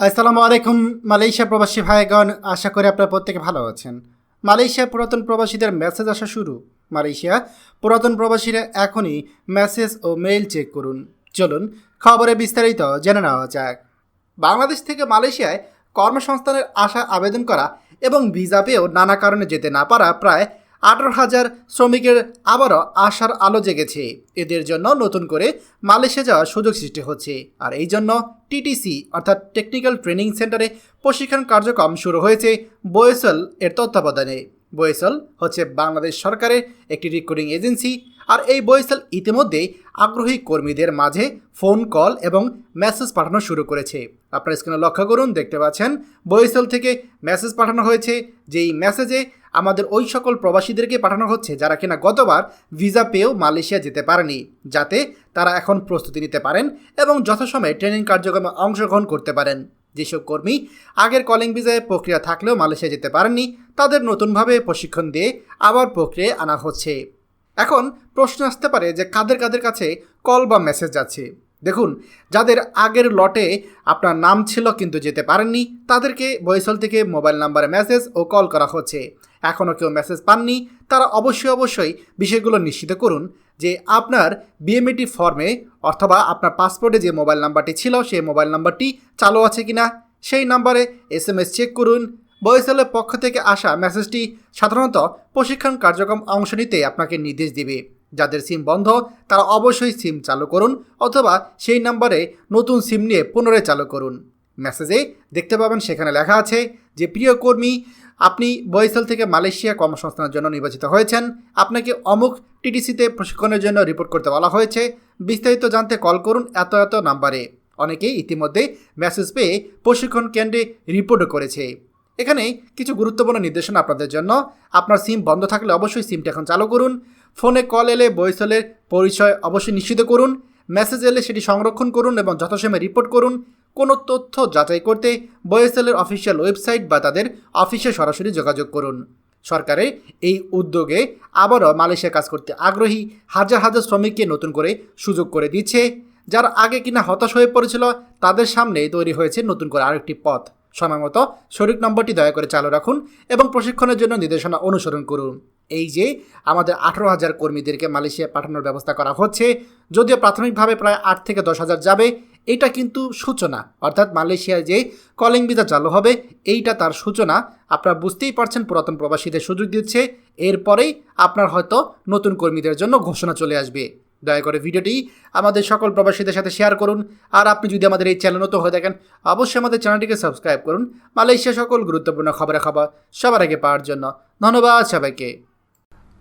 আসসালামু আলাইকুম মালয়েশিয়া প্রবাসী ভাইগণ, আশা করি আপনারা প্রত্যেকে ভালো আছেন। মালয়েশিয়া পুরাতন প্রবাসীদের মেসেজ আসা শুরু। মালয়েশিয়া পুরাতন প্রবাসীরা এখনই মেসেজ ও মেইল চেক করুন। চলুন খবরে বিস্তারিত জেনে নেওয়া যাক। বাংলাদেশ থেকে মালয়েশিয়ায় কর্মসংস্থানের আশা আবেদন করা এবং ভিসা পেয়েও নানা কারণে যেতে না পারা প্রায় আঠারো হাজার শ্রমিকের আবারও আশার আলো জেগেছে। এদের জন্য নতুন করে মালয়েশিয়া যাওয়ার সুযোগ সৃষ্টি হচ্ছে। আর এই জন্য টিটিসি, অর্থাৎ টেকনিক্যাল ট্রেনিং সেন্টারে প্রশিক্ষণ কার্যক্রম শুরু হয়েছে বয়েসল এর তত্ত্বাবধানে। বয়েসল হচ্ছে বাংলাদেশ সরকারের একটি রিক্রুটিং এজেন্সি আর এই বয়েসল ইতিমধ্যেই আগ্রহী কর্মীদের মাঝে ফোন কল এবং মেসেজ পাঠানো শুরু করেছে। আপনার স্ক্রিনে লক্ষ্য করুন, দেখতে পাচ্ছেন, বয়েসল থেকে মেসেজ পাঠানো হয়েছে। যেই মেসেজে আমাদের ওই সকল প্রবাসীদেরকে পাঠানো হচ্ছে যারা কিনা গতবার ভিসা পেয়েও মালয়েশিয়া যেতে পারেনি, যাতে তারা এখন প্রস্তুতি নিতে পারেন এবং যথাসময়ে ট্রেনিং কার্যক্রমে অংশগ্রহণ করতে পারেন। যেসব কর্মী আগের কলিং ভিসায় প্রক্রিয়া থাকলেও মালয়েশিয়া যেতে পারেননি, তাদের নতুনভাবে প্রশিক্ষণ দিয়ে আবার প্রক্রিয়ায় আনা হচ্ছে। এখন প্রশ্ন আসতে পারে যে কাদের কাদের কাছে কল বা মেসেজ যাচ্ছে দেখুন, যাদের আগের লটে আপনার নাম ছিল কিন্তু যেতে পারেননি, তাদেরকে বৈশাল থেকে মোবাইল নাম্বারে মেসেজ ও কল করা হচ্ছে। এখনও কেউ মেসেজ পাননি, তারা অবশ্যই অবশ্যই বিষয়গুলো নিশ্চিত করুন যে আপনার বিএমএটি ফর্মে অথবা আপনার পাসপোর্টে যে মোবাইল নাম্বারটি ছিল, সেই মোবাইল নাম্বারটি চালু আছে কিনা, সেই নাম্বারে এস এম এস চেক করুন বয়েসেলের পক্ষ থেকে আসা মেসেজটি সাধারণত প্রশিক্ষণ কার্যক্রম অংশ নিতে আপনাকে নির্দেশ দেবে। যাদের সিম বন্ধ, তারা অবশ্যই সিম চালু করুন অথবা সেই নাম্বারে নতুন সিম নিয়ে পুনরায় চালু করুন। মেসেজে দেখতে পাবেন, সেখানে লেখা আছে যে, প্রিয় কর্মী, আপনি বয়েসেল থেকে মালয়েশিয়া কর্মসংস্থানের জন্য নির্বাচিত হয়েছেন। আপনাকে অমুক টিটিসিতে প্রশিক্ষণের জন্য রিপোর্ট করতে বলা হয়েছে। বিস্তারিত জানতে কল করুন এত এত নাম্বারে। অনেকেই ইতিমধ্যে মেসেজ পেয়ে প্রশিক্ষণ কেন্দ্রে রিপোর্টও করেছে। এখানে কিছু গুরুত্বপূর্ণ নির্দেশনা আপনাদের জন্য। আপনার সিম বন্ধ থাকলে অবশ্যই সিমটা এখন চালু করুন। ফোনে কল এলে বয়সলের পরিচয় অবশ্যই নিশ্চিত করুন। মেসেজ এলে সেটি সংরক্ষণ করুন এবং যথাসময়ে রিপোর্ট করুন। কোনো তথ্য যাচাই করতে বয়েসেলের অফিসিয়াল ওয়েবসাইট বা তাদের অফিসে সরাসরি যোগাযোগ করুন। সরকারের এই উদ্যোগে আবারও মালয়েশিয়া কাজ করতে আগ্রহী হাজার হাজার শ্রমিককে নতুন করে সুযোগ করে দিচ্ছে। যারা আগে কিনা হতাশ হয়ে পড়েছিল, তাদের সামনে তৈরি হয়েছে নতুন করে আরেকটি পথ। সময় মতো নম্বরটি দয়া করে চালু রাখুন এবং প্রশিক্ষণের জন্য নির্দেশনা অনুসরণ করুন। এই যে আমাদের আঠারো হাজার কর্মীদেরকে মালয়েশিয়া পাঠানোর ব্যবস্থা করা হচ্ছে, যদিও প্রাথমিকভাবে প্রায় আট থেকে দশ হাজার যাবে এটা কিন্তু সূচনা। অর্থাৎ মালয়েশিয়ায় যে কলিং ভিসা চালু হবে, এইটা তার সূচনা। আপনারা বুঝতেই পারছেন, পুরাতন প্রবাসীদের সুযোগ দিচ্ছে। এরপরেই আপনার হয়তো নতুন কর্মীদের জন্য ঘোষণা চলে আসবে। দয়া করে ভিডিওটি আমাদের সকল প্রবাসীদের সাথে শেয়ার করুন। আর আপনি যদি আমাদের এই চ্যানেল নতুন হয়ে থাকেন, অবশ্যই আমাদের চ্যানেলটিকে সাবস্ক্রাইব করুন। মালয়েশিয়া সকল গুরুত্বপূর্ণ খবরে খবর সবার আগে পাওয়ার জন্য ধন্যবাদ সবাইকে।